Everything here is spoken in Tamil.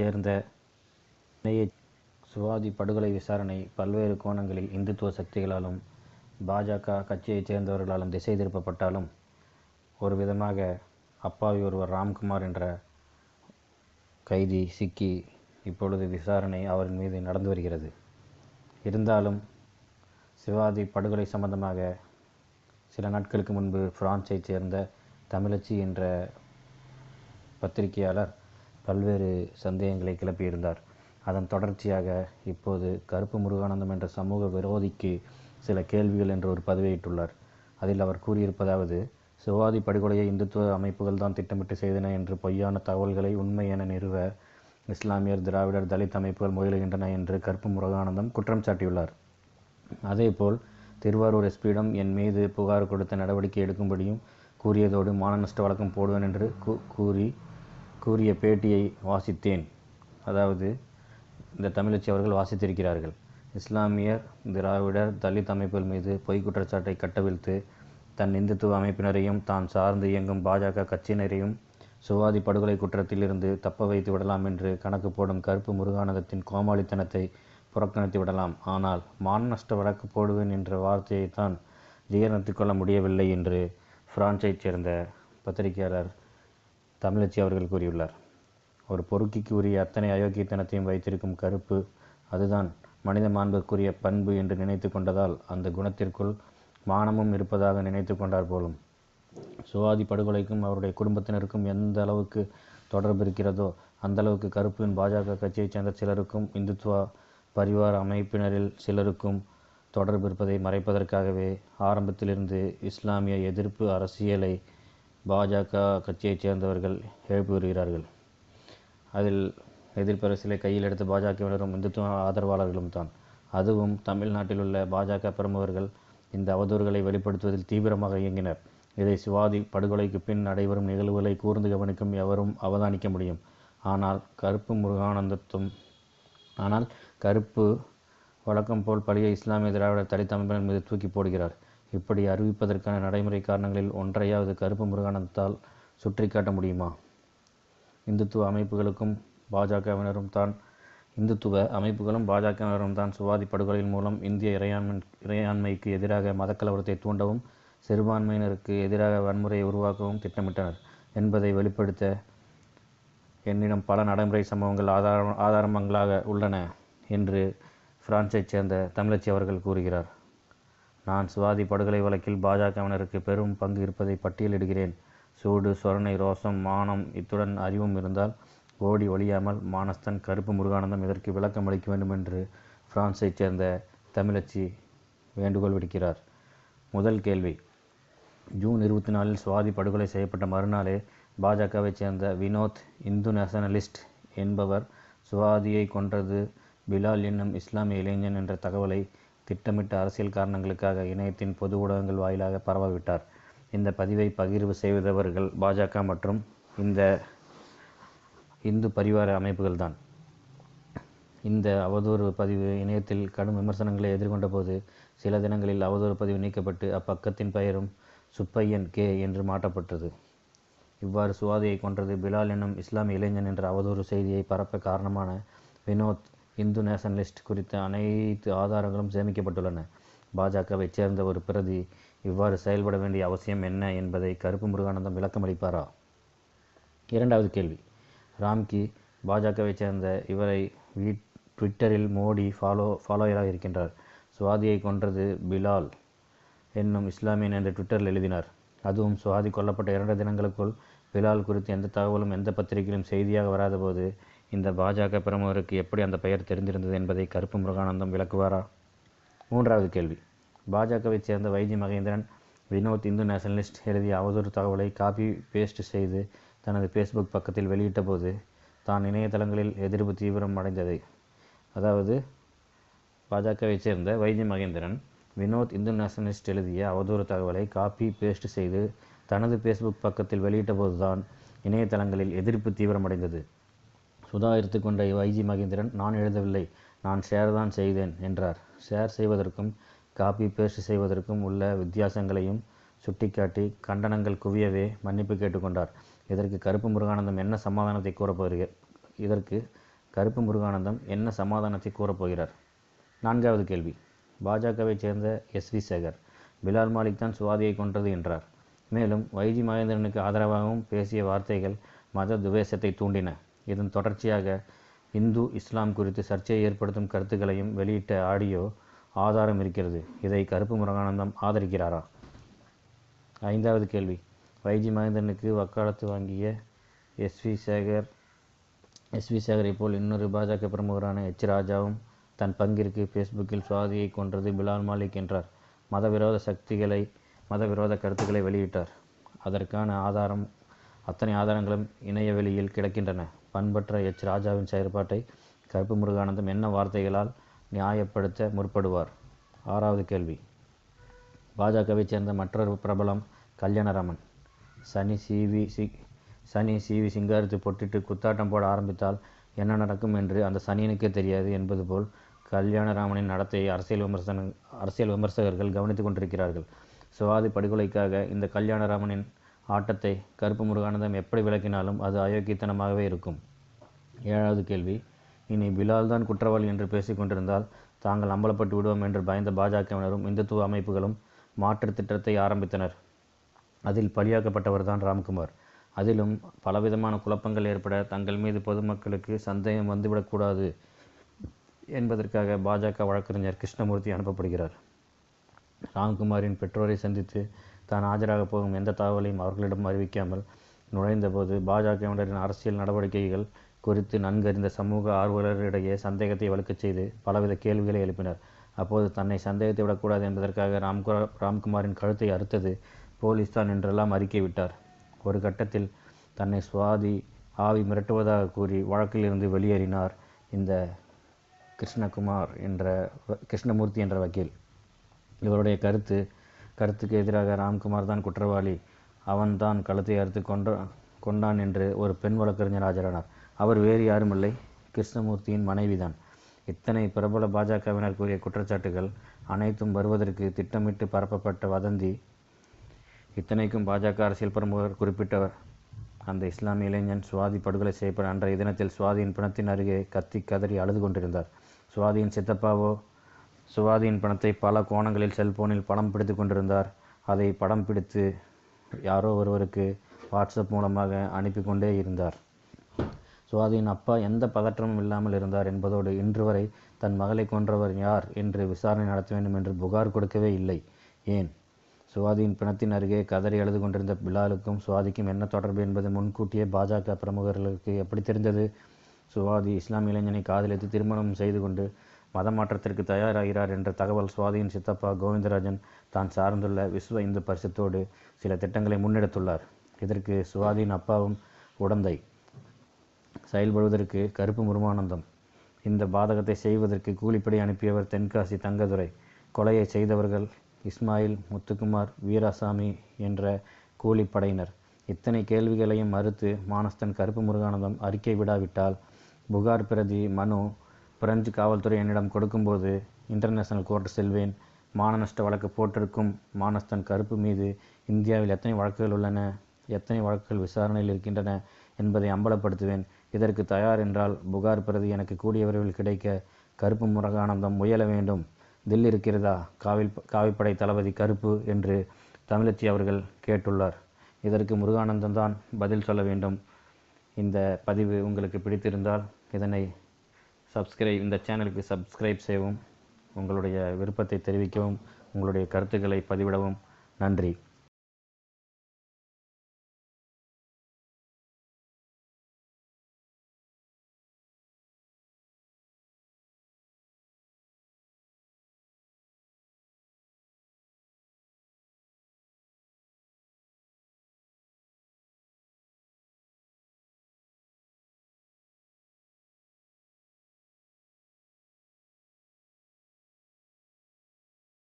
சேர்ந்த இணைய சுவாதி படுகொலை விசாரணை பல்வேறு கோணங்களில் இந்துத்துவ சக்திகளாலும் பாஜக கட்சியைச் சேர்ந்தவர்களாலும் திசை திருப்பப்பட்டாலும் ஒரு விதமாக அப்பாவி ஒருவர் ராம்குமார் என்ற கைதி சிக்கி இப்பொழுது விசாரணை அவரின் மீது நடந்து வருகிறது. இருந்தாலும் சிவாஜி படுகொலை சம்பந்தமாக சில நாட்களுக்கு முன்பு பிரான்ஸைச் சேர்ந்த தமிழச்சி என்ற பத்திரிகையாளர் பல்வேறு சந்தேகங்களை கிளப்பியிருந்தார். அதன் தொடர்ச்சியாக இப்போது கருப்பு முருகானந்தம் என்ற சமூக விரோதிக்கு சில கேள்விகள் என்று ஒரு பதவியிட்டுள்ளார் அதில் அவர் கூறியிருப்பதாவது சிவாதி படுகொலையை இந்துத்துவ அமைப்புகள் தான் திட்டமிட்டு செய்தன என்று பொய்யான தகவல்களை உண்மை என நிறுவ இஸ்லாமியர் திராவிடர் தலித் அமைப்புகள் முயலுகின்றன என்று கருப்பு முருகானந்தம் குற்றம் சாட்டியுள்ளார். அதேபோல் திருவாரூர் எஸ்பியிடம் என் மீது புகார் கொடுத்த நடவடிக்கை எடுக்கும்படியும் கூறியதோடு மான நஷ்ட வழக்கம் போடுவேன் என்று கூ- கூறி கூறிய பேட்டியை வாசித்தேன். அதாவது இந்த தமிழச்சி அவர்கள் வாசித்திருக்கிறார்கள். இஸ்லாமியர் திராவிடர் தலித் அமைப்புகள் மீது பொய் குற்றச்சாட்டை கட்டவிழ்த்து தன் இந்துத்துவ அமைப்பினரையும் தான் சார்ந்து இயங்கும் பாஜக கட்சியினரையும் சுவாதி படுகொலை குற்றத்திலிருந்து தப்ப வைத்து விடலாம் என்று கணக்கு போடும் கருப்பு முருகானந்தத்தின் கோமாளித்தனத்தை புறக்கணித்து விடலாம். ஆனால் மான நஷ்ட வழக்கு போடுவேன் என்ற வார்த்தையைத்தான் ஜீரணித்துக் கொள்ள முடியவில்லை என்று பிரான்ஸைச் சேர்ந்த பத்திரிகையாளர் தமிழச்சி அவர்கள் கூறியுள்ளார். ஒரு பொறுக்கிக்கு உரிய அத்தனை அயோக்கியத்தனத்தையும் வைத்திருக்கும் கருப்பு அதுதான் மனித மாண்புக்குரிய பண்பு என்று நினைத்து கொண்டதால் அந்த குணத்திற்குள் மானமும் இருப்பதாக நினைத்து கொண்டார் போலும். சுவாதி படுகொலைக்கும் அவருடைய குடும்பத்தினருக்கும் எந்த அளவுக்கு தொடர்பு இருக்கிறதோ அந்த அளவுக்கு கருப்பின் பாஜக கட்சியைச் சேர்ந்த சிலருக்கும் இந்துத்துவ பரிவார அமைப்பினரில் சிலருக்கும் தொடர்பு இருப்பதை மறைப்பதற்காகவே ஆரம்பத்திலிருந்து இஸ்லாமிய எதிர்ப்பு அரசியலை பாஜக கட்சியைச் சேர்ந்தவர்கள் எழுப்பி வருகிறார்கள். அதில் எதிர்ப்பு கையில் எடுத்த பாஜகவினரும் இந்துத்துவ ஆதரவாளர்களும் தான். அதுவும் தமிழ்நாட்டில் உள்ள பாஜக பிரமுகர்கள் இந்த அவதூறுகளை வெளிப்படுத்துவதில் தீவிரமாக இயங்கினர். இதை சிவாதி படுகொலைக்கு பின் நடைபெறும் நிகழ்வுகளை கூர்ந்து கவனிக்கும் எவரும் அவதானிக்க முடியும். ஆனால் கருப்பு முருகானந்தத்தும் ஆனால் கருப்பு வழக்கம் போல் பழியை இஸ்லாமிய திராவிடர் தலித் அமைப்பினர் மீது தூக்கி போடுகிறார். இப்படி அறிவிப்பதற்கான நடைமுறை காரணங்களில் ஒன்றையாவது கருப்பு முருகானந்தால் சுற்றிக்காட்ட முடியுமா? இந்துத்துவ அமைப்புகளுக்கும் பாஜகவினரும் தான் இந்துத்துவ அமைப்புகளும் பாஜகவினரும் தான் சுவாதி படுகொலையின் மூலம் இந்திய இறையாண்மை இறையாண்மைக்கு எதிராக மதக்கலவரத்தை தூண்டவும் சிறுபான்மையினருக்கு எதிராக வன்முறையை உருவாக்கவும் திட்டமிட்டனர் என்பதை வெளிப்படுத்த என்னிடம் பல நடைமுறை சம்பவங்கள் ஆதார ஆதாரங்களாக உள்ளன என்று பிரான்ஸைச் சேர்ந்த தமிழச்சி அவர்கள் கூறுகிறார். நான் சுவாதி படுகொலை வழக்கில் பாஜகவினருக்கு பெரும் பங்கு இருப்பதை பட்டியலிடுகிறேன். சூடு சொரணை ரோசம் மானம் இத்துடன் அறிவும் இருந்தால் ஓடி ஒழியாமல் மானஸ்தன் கருப்பு முருகானந்தம் இதற்கு விளக்கம் அளிக்க வேண்டும் என்று பிரான்ஸைச் சேர்ந்த தமிழச்சி வேண்டுகோள் விடுக்கிறார். முதல் கேள்வி. ஜூன் இருபத்தி நாலில் சுவாதி படுகொலை செய்யப்பட்ட மறுநாளே பாஜகவைச் சேர்ந்த வினோத் இந்து நேஷனலிஸ்ட் என்பவர் சுவாதியை கொன்றது பிலால் என்னும் இஸ்லாமிய இளைஞன் என்ற தகவலை திட்டமிட்ட அரசியல் காரணங்களுக்காக இணையத்தின் பொது ஊடகங்கள் வாயிலாக பரவவிட்டார். இந்த பதிவை பகிர்வு செய்தவர்கள் பாஜக மற்றும் இந்த இந்து பரிவார அமைப்புகள்தான். இந்த அவதூறு பதிவு இணையத்தில் கடும் விமர்சனங்களை எதிர்கொண்ட போது சில தினங்களில் அவதூறு பதிவு நீக்கப்பட்டு அப்பக்கத்தின் பெயரும் சுப்பையன் கே என்று மாற்றப்பட்டது. இவ்வாறு சுவாதியை கொன்றது பிலால் என்னும் இஸ்லாமிய இளைஞன் என்ற அவதூறு செய்தியை பரப்ப காரணமான வினோத் இந்து நேஷனலிஸ்ட் குறித்த அனைத்து ஆதாரங்களும் சேமிக்கப்பட்டுள்ளன. பாஜகவைச் சேர்ந்த ஒரு பிரதி இவ்வாறு செயல்பட வேண்டிய அவசியம் என்ன என்பதை கருப்பு முருகானந்தம் விளக்கமளிப்பாரா? இரண்டாவது கேள்வி. ராம்கி பாஜகவைச் சேர்ந்த இவரை வீ ட்விட்டரில் மோடி ஃபாலோ ஃபாலோயராக இருக்கின்றார். சுவாதியை கொன்றது பிலால் என்னும் இஸ்லாமியன் என்று ட்விட்டரில் எழுதினார். அதுவும் சுவாதி கொல்லப்பட்ட இரண்டு தினங்களுக்குள் பிலால் குறித்து எந்த தகவலும் எந்த பத்திரிகையிலும் செய்தியாக வராதபோது இந்த பாஜக பிரமுகருக்கு எப்படி அந்த பெயர் தெரிந்திருந்தது என்பதை கருப்பு முருகானந்தம் விளக்குவாரா? மூன்றாவது கேள்வி. பாஜகவைச் சேர்ந்த வைஜி மகேந்திரன் வினோத் இந்து நேஷனலிஸ்ட் எழுதிய அவதூறு தகவலை காப்பி பேஸ்ட் செய்து தனது ஃபேஸ்புக் பக்கத்தில் வெளியிட்டபோது தான் இணையதளங்களில் எதிர்ப்பு தீவிரம் அடைந்தது. அதாவது பாஜகவைச் சேர்ந்த வைஜி மகேந்திரன் வினோத் இந்து நேஷனலிஸ்ட் எழுதிய அவதூறு தகவலை காப்பி பேஸ்ட் செய்து தனது ஃபேஸ்புக் பக்கத்தில் வெளியிட்டபோதுதான் இணையதளங்களில் எதிர்ப்பு தீவிரமடைந்தது சுதா கொண்ட வைஜி மகேந்திரன் நான் எழுதவில்லை நான் ஷேர் தான் செய்தேன் என்றார். ஷேர் செய்வதற்கும் காப்பி பேஸ்ட் செய்வதற்கும் உள்ள வித்தியாசங்களையும் சுட்டிக்காட்டி கண்டனங்கள் குவியவே மன்னிப்பு கேட்டுக்கொண்டார். இதற்கு கருப்பு முருகானந்தம் என்ன சமாதானத்தை கூறப்போகிறார் இதற்கு கருப்பு முருகானந்தம் என்ன சமாதானத்தை கூறப்போகிறார் நான்காவது கேள்வி. பாஜகவைச் சேர்ந்த எஸ். வி. சேகர் பிலால் மாலிக் தான் சுவாதியை கொன்றது என்றார். மேலும் வைஜி மகேந்திரனுக்கு ஆதரவாகவும் பேசிய வார்த்தைகள் மத துவேஷத்தை தூண்டின. இதன் தொடர்ச்சியாக இந்து இஸ்லாம் குறித்து சர்ச்சையை ஏற்படுத்தும் கருத்துக்களையும் வெளியிட்ட ஆடியோ ஆதாரம் இருக்கிறது. இதை கருப்பு முருகானந்தம் ஆதரிக்கிறாரா? ஐந்தாவது கேள்வி. வைஜி மகேந்திரனுக்கு வக்காலத்து வாங்கிய S V Sekar S V சேகரை போல் இன்னொரு பாஜக பிரமுகரான எச் ராஜாவும் தன் பங்கிற்கு ஃபேஸ்புக்கில் சுவாதியை கொன்றது பிலால் மாலிக் என்றார். மதவிரோத சக்திகளை மதவிரோத கருத்துக்களை வெளியிட்டார். அதற்கான ஆதாரம் அத்தனை ஆதாரங்களும் இணைய வெளியில் கிடக்கின்றன. பண்பற்ற எச். ராஜாவின் செயற்பாட்டை கருப்பு முருகானந்தம் என்ன வார்த்தைகளால் நியாயப்படுத்த முற்படுவார்? ஆறாவது கேள்வி. பாஜகவைச் சேர்ந்த மற்றொரு பிரபலம் கல்யாணராமன். சனி சிவி சி சனி சிவி சிங்காரித்து பொட்டிட்டு குத்தாட்டம் போட ஆரம்பித்தால் என்ன நடக்கும் என்று அந்த சனியனுக்கே தெரியாது என்பது போல் கல்யாணராமனின் நடத்தையை அரசியல் விமர்சன அரசியல் விமர்சகர்கள் கவனித்துக் கொண்டிருக்கிறார்கள். சுவாதி படுகொலைக்காக இந்த கல்யாணராமனின் ஆட்டத்தை கருப்பு முருகானந்தம் எப்படி விளக்கினாலும் அது அயோக்கியத்தனமாகவே இருக்கும். ஏழாவது கேள்வி இனி பிலால் தான் குற்றவாளி என்று பேசிக்கொண்டிருந்தால் தாங்கள் அம்பலப்பட்டு விடுவோம் என்று பயந்த பாஜகவினரும் இந்துத்துவ அமைப்புகளும் மாற்று திட்டத்தை ஆரம்பித்தனர். அதில் பலியாக்கப்பட்டவர் தான் ராம்குமார். அதிலும் பலவிதமான குழப்பங்கள் ஏற்பட தங்கள் மீது பொதுமக்களுக்கு சந்தேகம் வந்துவிடக்கூடாது என்பதற்காக பாஜக வழக்கறிஞர் கிருஷ்ணமூர்த்தி அனுப்பப்படுகிறார். ராம்குமாரின் பெற்றோரை சந்தித்து தான் ஆஜராகப் போகும் எந்த தகவலையும் அவர்களிடம் அறிவிக்காமல் நுழைந்தபோது பாஜகவினரின் அரசியல் நடவடிக்கைகள் குறித்து நன்கறிந்த சமூக ஆர்வலரிடையே சந்தேகத்தை வலுக்கச் செய்து பலவித கேள்விகளை எழுப்பினர். அப்போது தன்னை சந்தேகத்தை விடக்கூடாது என்பதற்காக ராம்குமார் ராம்குமாரின் கழுத்தை அறுத்தது போலீஸ் தான் என்றெல்லாம் அறிக்கை விட்டார். ஒரு கட்டத்தில் தன்னை சுவாதி ஆவி மிரட்டுவதாக கூறி வழக்கிலிருந்து வெளியேறினார் இந்த கிருஷ்ணகுமார் என்ற கிருஷ்ணமூர்த்தி என்ற வக்கீல். இவருடைய கருத்து கருத்துக்கு எதிராக ராம்குமார் தான் குற்றவாளி. அவன் தான் கழுத்தை அறுத்து கொன்ற கொண்டான் என்று ஒரு பெண் வழக்கறிஞர் ஆஜரானார். அவர் வேறு யாருமில்லை கிருஷ்ணமூர்த்தியின் மனைவிதான் இத்தனை பிரபல பாஜகவினர் கூறிய குற்றச்சாட்டுகள் அனைத்தும் வருவதற்கு திட்டமிட்டு பரப்பப்பட்ட வதந்தி. இத்தனைக்கும் பாஜக அரசியல் பிரமுகர் குறிப்பிட்டவர். அந்த இஸ்லாமிய இளைஞன் சுவாதி படுகொலை செய்யப்பட அன்றைய தினத்தில் சுவாதியின் பிணத்தின் அருகே கத்தி கதறி அழுது கொண்டிருந்தார். சுவாதியின் சித்தப்பாவோ சுவாதியின் பணத்தை பல கோணங்களில் செல்போனில் படம் பிடித்து கொண்டிருந்தார். அதை படம் பிடித்து யாரோ ஒருவருக்கு வாட்ஸ்அப் மூலமாக அனுப்பி கொண்டே இருந்தார். சுவாதியின் அப்பா எந்த பதற்றமும் இல்லாமல் இருந்தார் என்பதோடு இன்று வரை தன் மகளை கொன்றவர் யார் என்று விசாரணை நடத்த வேண்டும் என்று புகார் கொடுக்கவே இல்லை. ஏன்? சுவாதியின் பிணத்தின் அருகே கதறி அழுது கொண்டிருந்த பிலாலுக்கும் சுவாதிக்கும் என்ன தொடர்பு என்பது முன்கூட்டியே பாஜக பிரமுகர்களுக்கு எப்படி தெரிந்தது? சுவாதி இஸ்லாமிய இளைஞனை காதலித்து திருமணம் செய்து கொண்டு மதமாற்றத்திற்கு தயாராகிறார் என்ற தகவல் சுவாதியின் சித்தப்பா கோவிந்தராஜன் தான் சார்ந்துள்ள விஸ்வ இந்து பரிசத்தோடு சில திட்டங்களை முன்னெடுத்துள்ளார். இதற்கு சுவாதியின் அப்பாவும் உடந்தை. செயல்படுவதற்கு கருப்பு முருமானந்தம். இந்த பாதகத்தை செய்வதற்கு கூலிப்படை அனுப்பியவர் தென்காசி தங்கதுரை. கொலையை செய்தவர்கள் இஸ்மாயில் முத்துக்குமார் வீராசாமி என்ற கூலிப்படையினர். இத்தனை கேள்விகளையும் மறுத்து மானஸ்தன் கருப்பு முருகானந்தம் அறிக்கை விடாவிட்டால் புகார் பிரதி மனு பிரெஞ்சு காவல்துறை என்னிடம் கொடுக்கும்போது இன்டர்நேஷனல் கோர்ட் செல்வேன். மானநஷ்ட வழக்கு போட்டிருக்கும் மானஸ்தன் கருப்பு மீது இந்தியாவில் எத்தனை வழக்குகள் உள்ளன எத்தனை வழக்குகள் விசாரணையில் இருக்கின்றன என்பதை அம்பலப்படுத்துவேன். இதற்கு தயார் என்றால் புகார் பிரதி எனக்கு கூடிய விரைவில் கிடைக்க கருப்பு முருகானந்தம் முயல வேண்டும். தில் இருக்கிறதா? காவில் காவிப்படை தளபதி கருப்பு என்று தமிழச்சி அவர்கள் கேட்டுள்ளார். இதற்கு முருகானந்தம் தான் பதில் சொல்ல வேண்டும். இந்த பதிவு உங்களுக்கு பிடித்திருந்தால் இதனை சப்ஸ்கிரைப் இந்த சேனலுக்கு சப்ஸ்கிரைப் செய்யவும் உங்களுடைய விருப்பத்தை தெரிவிக்கவும் உங்களுடைய கருத்துக்களை பதிவிடவும். நன்றி.